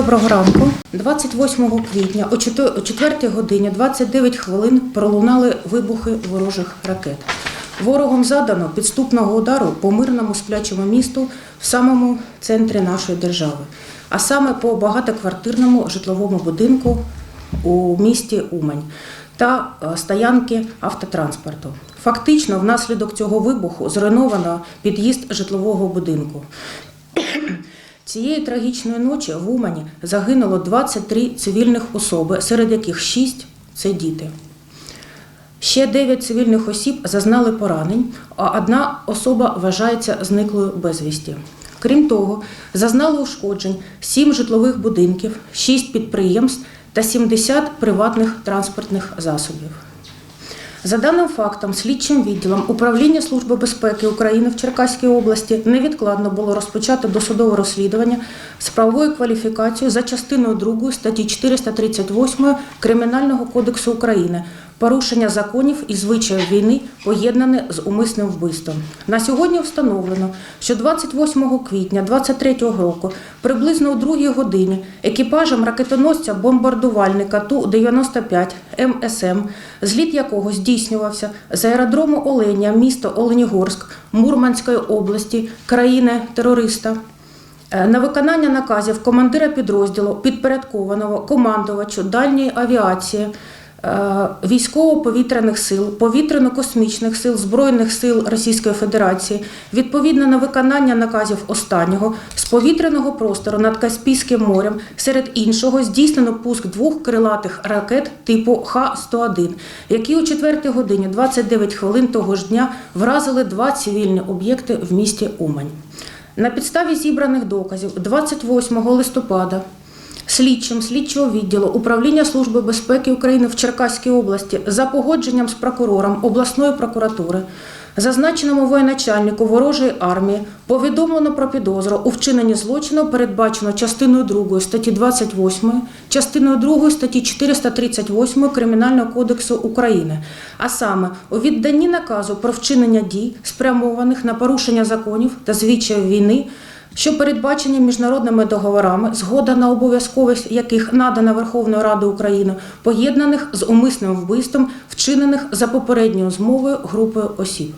Доброго ранку. 28 квітня о 4 годині 29 хвилин пролунали вибухи ворожих ракет. Ворогом задано підступного удару по мирному сплячому місту в самому центрі нашої держави, а саме по багатоквартирному житловому будинку у місті Умань та е, стоянки автотранспорту. Фактично, внаслідок цього вибуху зруйновано під'їзд житлового будинку. Цієї трагічної ночі в Умані загинуло 23 цивільних особи, серед яких 6 – це діти. Ще 9 цивільних осіб зазнали поранень, а одна особа вважається зниклою безвісті. Крім того, зазнали ушкоджень 7 житлових будинків, 6 підприємств та 70 приватних транспортних засобів. За даним фактом, слідчим відділом управління Служби безпеки України в Черкаській області невідкладно було розпочато досудове розслідування з правовою кваліфікацією за частиною 2 статті 438 Кримінального кодексу України порушення законів і звичаїв війни поєднане з умисним вбивством. На сьогодні встановлено, що 28 квітня 23 року, приблизно о 2 годині, екіпажем ракетоносця бомбардувальника Ту-95 МСМ, зліт якого здійснювався з аеродрому Оленя, місто Оленігорськ, Мурманської області, країни терориста. Е, На виконання наказів командира підрозділу підпорядкованого командувачу дальньої авіації військово-повітряних сил, повітряно-космічних сил Збройних сил Російської Федерації відповідно на виконання наказів останнього з повітряного простору над Каспійським морем, серед іншого здійснено пуск двох крилатих ракет типу Х-101, які о 4 годині 29 хвилин того ж дня вразили два цивільні об'єкти в місті Умань. На підставі зібраних доказів 28 листопада слідчим слідчого відділу управління Служби безпеки України в Черкаській області за погодженням з прокурором обласної прокуратури, зазначеному воєначальнику ворожої армії, повідомлено про підозру у вчиненні злочину, передбачено частиною 2 статті 28, частиною 2 статті 438 Кримінального кодексу України, а саме у відданні наказу про вчинення дій, спрямованих на порушення законів та звичаїв війни що передбачені міжнародними договорами, згода на обов'язковість яких надана Верховною Радою України, поєднаних з умисним вбивством, вчинених за попередньою змовою групою осіб.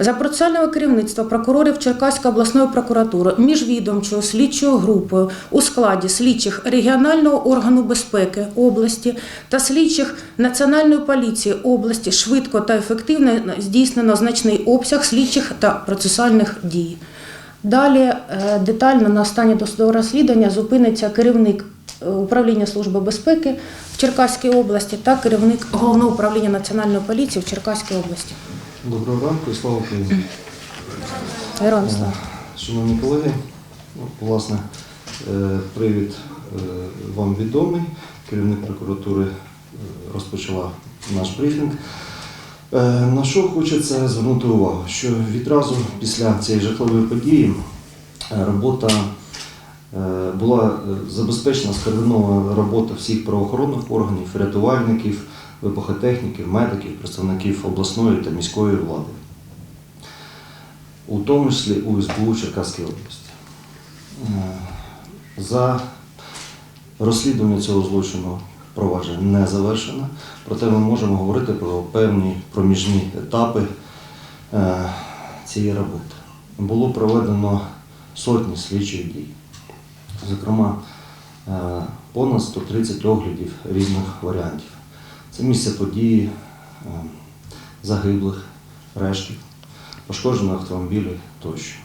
За процесуального керівництва прокурорів Черкаської обласної прокуратури міжвідомчою слідчою групою у складі слідчих регіонального органу безпеки області та слідчих Національної поліції області швидко та ефективно здійснено значний обсяг слідчих та процесуальних дій. Далі е, детально на останнє досудове розслідування зупиниться керівник е, управління Служби безпеки в Черкаській області та керівник головного управління Національної поліції в Черкаській області. Доброго ранку і слава Україні. Героям слава. Шановні колеги, власне, е, привід е, вам відомий. Керівник прокуратури е, розпочала наш брифінг. Е, На що хочеться звернути увагу, що відразу після цієї жахливої події е, робота е, була забезпечена скоординована робота всіх правоохоронних органів, рятувальників, вибухотехніків, медиків, представників обласної та міської влади, у тому числі у СБУ Черкаської області. За розслідування цього злочину провадження не завершено, проте ми можемо говорити про певні проміжні етапи е, цієї роботи. Було проведено сотні слідчих дій. Зокрема, е, понад 130 оглядів різних варіантів. Це місце події е, загиблих, рештів, пошкоджених автомобілів тощо.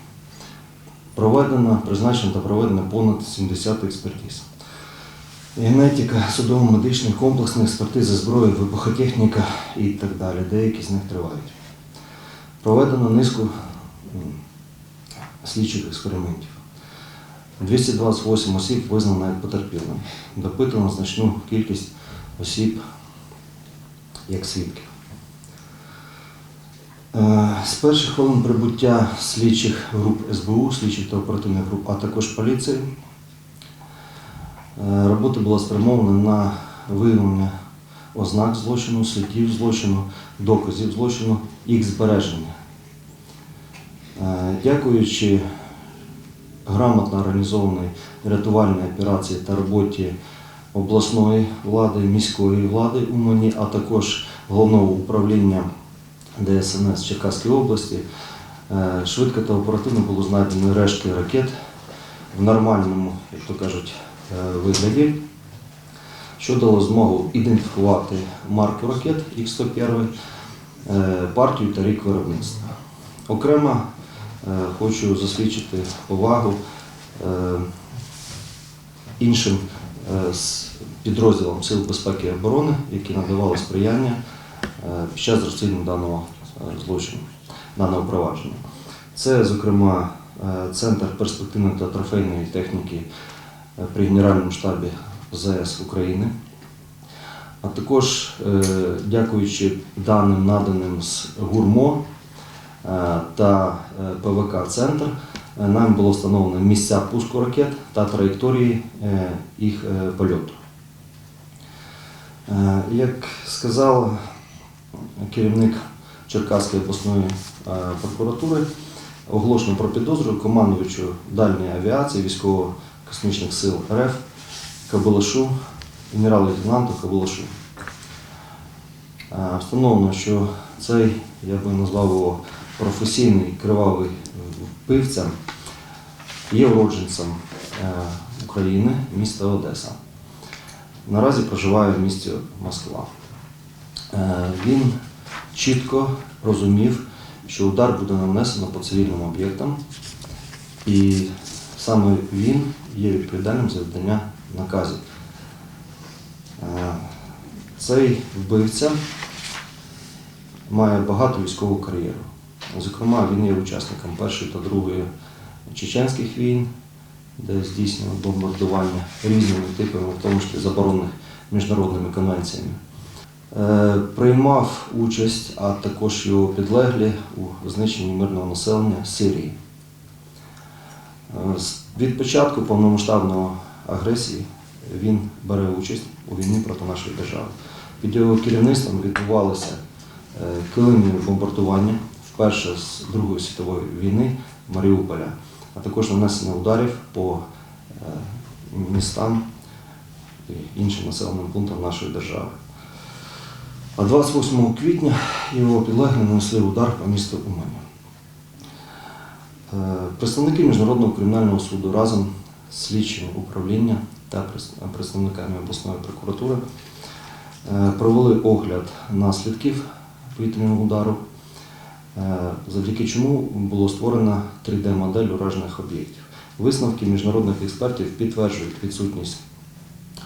Проведено, призначено та проведено понад 70 експертиз. Генетика, судово-медичних, комплексних експертизи зброї, вибухотехніка і так далі. Деякі з них тривають. Проведено низку слідчих експериментів. 228 осіб визнано як потерпілими. Допитано значну кількість осіб як свідків. Е, З перших хвилин прибуття слідчих груп СБУ, слідчих та оперативних груп, а також поліції, робота була спрямована на виявлення ознак злочину, слідів злочину, доказів злочину, їх збереження. Е, Дякуючи грамотно організованій рятувальній операції та роботі обласної влади, міської влади Умані, а також головного управління ДСНС Черкаської області. Е, Швидко та оперативно було знайдено рештки ракет в нормальному, як то кажуть, е, вигляді, що дало змогу ідентифікувати марку ракет Х-101, е, партію та рік виробництва. Окремо е, хочу засвідчити повагу е, іншим е, підрозділам Сил безпеки і оборони, які надавали сприяння е, під час розслідування даного е, злочину, даного провадження. Це, зокрема, е, Центр перспективної та трофейної техніки е, при Генеральному штабі ЗС України. А також, е, дякуючи даним наданим з ГУРМО е, та е, ПВК Центр, е, нам було встановлено місця пуску ракет та траєкторії е, їх е, польоту. Е, Як сказав керівник Черкаської обласної е, прокуратури, оголошено про підозру командувачу дальньої авіації військово-космічних сил РФ Кабалашу, генерал-лейтенанту Кабалашу. Е, Встановлено, що цей, я би назвав його професійний кривавий вбивця, є уродженцем е, України, міста Одеса. Наразі проживає в місті Москва. Е, Він чітко розумів, що удар буде нанесено по цивільним об'єктам, і саме він є відповідальним за видання наказів. Е, Цей вбивця має багату військову кар'єру. Зокрема, він є учасником першої та другої чеченських війн, де здійснював бомбардування різними типами, в тому числі заборонених міжнародними конвенціями. Е, Приймав участь, а також його підлеглі у знищенні мирного населення Сирії. Від початку повномасштабної агресії він бере участь у війні проти нашої держави. Під його керівництвом відбувалися е, килимні бомбардування вперше з Другої світової війни Маріуполя, а також нанесення ударів по е, містам і іншим населеним пунктам нашої держави. А 28 квітня його підлеглі нанесли удар по місту Умані. Е, Представники Міжнародного кримінального суду разом з слідчим управління та представниками обласної прокуратури е, провели огляд наслідків повітряного удару, е, завдяки чому було створено 3D-модель уражених об'єктів. Висновки міжнародних експертів підтверджують відсутність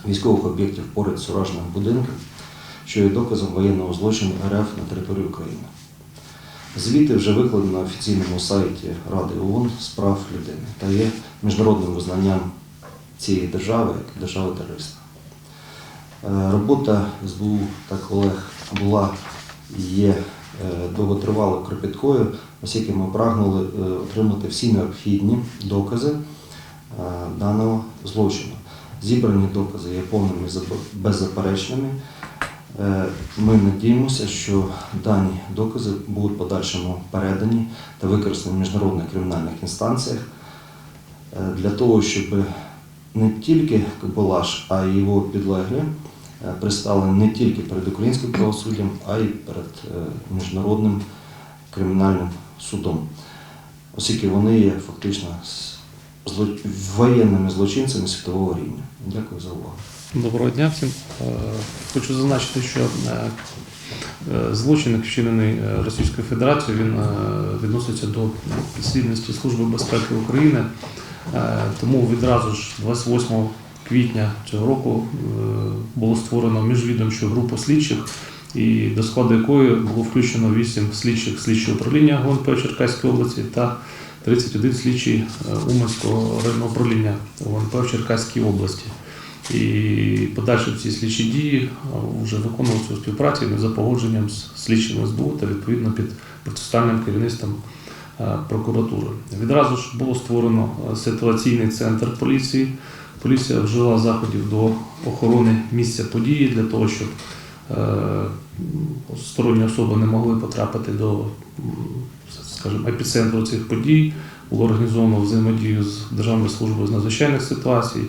військових об'єктів поряд з ураженим будинком, що є доказом воєнного злочину РФ на території України. Звіти вже викладено на офіційному сайті Ради ООН з прав людини та є міжнародним визнанням цієї держави як держави терориста. Е, Робота СБУ та колег була є е, довготривалою кропіткою, оскільки ми прагнули е, отримати всі необхідні докази даного злочину. Зібрані докази є повними беззаперечними. Е, Ми надіємося, що дані докази будуть в подальшому передані та використані в міжнародних кримінальних інстанціях е, для того, щоб не тільки Кабалаш, а й його підлеглі е, пристали не тільки перед українським правосуддям, а й перед міжнародним кримінальним судом, оскільки вони є фактично воєнними злочинцями світового рівня. Дякую за увагу. Доброго дня всім. Е, Хочу зазначити, що е, е, злочин, вчинений Російською Федерацією, він відноситься до підслідності Служби безпеки України. Тому відразу ж 28 квітня цього року було створено міжвідомчу групу слідчих, і до складу якої було включено 8 слідчих слідчого управління ГУНП Черкаської області та 31 слідчий Уманського районного управління ГУНП в Черкаській області. І подальші ці слідчі дії вже виконувалися у співпраці за погодженням з слідчим СБУ та відповідно під процесуальним керівництвом е, прокуратури. Відразу ж було створено е, ситуаційний центр поліції. Поліція вжила заходів до охорони місця події для того, щоб е, сторонні особи не могли потрапити до скажімо, епіцентру цих подій. було організовано взаємодію з Державною службою з надзвичайних ситуацій,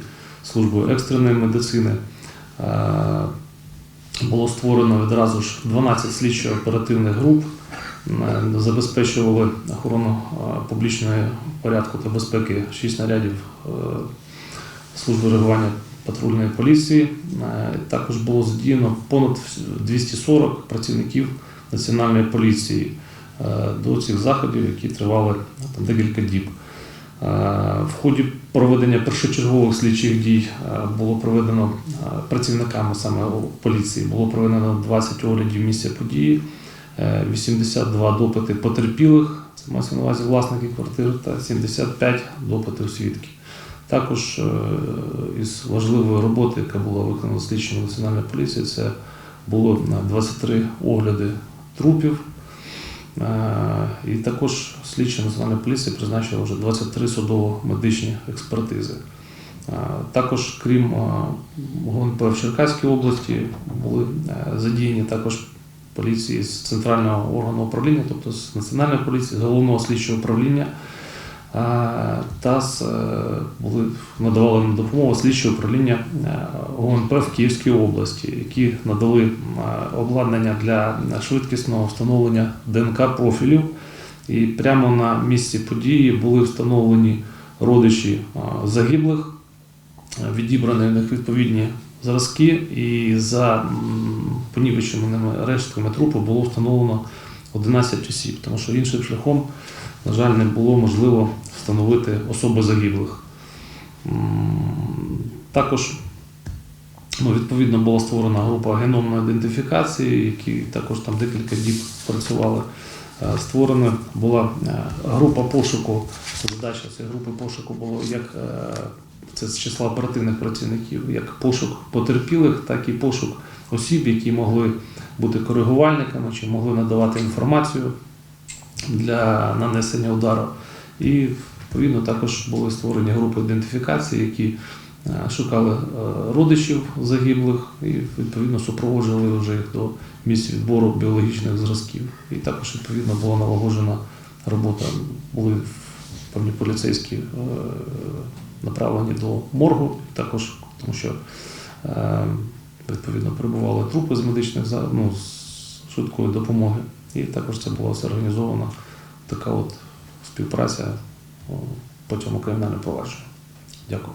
службою екстреної медицини. Е, Було створено відразу ж 12 слідчо-оперативних груп, е, забезпечували охорону е, публічного порядку та безпеки 6 нарядів служби реагування патрульної поліції. Також було задіяно понад 240 працівників національної поліції до цих заходів, які тривали декілька діб. Е, В ході проведення першочергових слідчих дій е, було проведено е, працівниками саме поліції, було проведено 20 оглядів місця події, е, 82 допити потерпілих, це мається на увазі власники квартир, та 75 допитів свідків. Також із важливої роботи, яка була виконана слідчими національної поліції, це було 23 огляди трупів. І також слідчі національної поліції призначили вже 23 судово-медичні експертизи. Також, крім ГУНП в Черкаській області, були е, задіяні також поліції з центрального органу управління, тобто з національної поліції, з головного слідчого управління. Та е, були надавали допомогу слідчого управління е, ГУНП в Київській області, які надали обладнання для швидкісного встановлення ДНК профілів. І прямо на місці події були встановлені родичі загиблих, відібрані в них відповідні зразки, і за понівеченими рештками трупу було встановлено 11 осіб, тому що іншим шляхом, на жаль, не було можливо встановити особи загиблих. Також ну, відповідно була створена група геномної ідентифікації, які також там декілька діб працювали. Е, Створена була е, група пошуку. Задача цієї групи пошуку було як е, це з числа оперативних працівників, як пошук потерпілих, так і пошук осіб, які могли бути коригувальниками чи могли надавати інформацію для нанесення удару. І відповідно також були створені групи ідентифікації, які шукали е, родичів загиблих і відповідно супроводжували вже їх до місць відбору біологічних зразків. І також відповідно була налагоджена робота. Були певні поліцейські е, направлені до моргу, також тому що е, відповідно прибували трупи з медичних ну, з швидкої допомоги. І також це була зорганізована така от співпраця по цьому кримінальному провадженню. Дякую.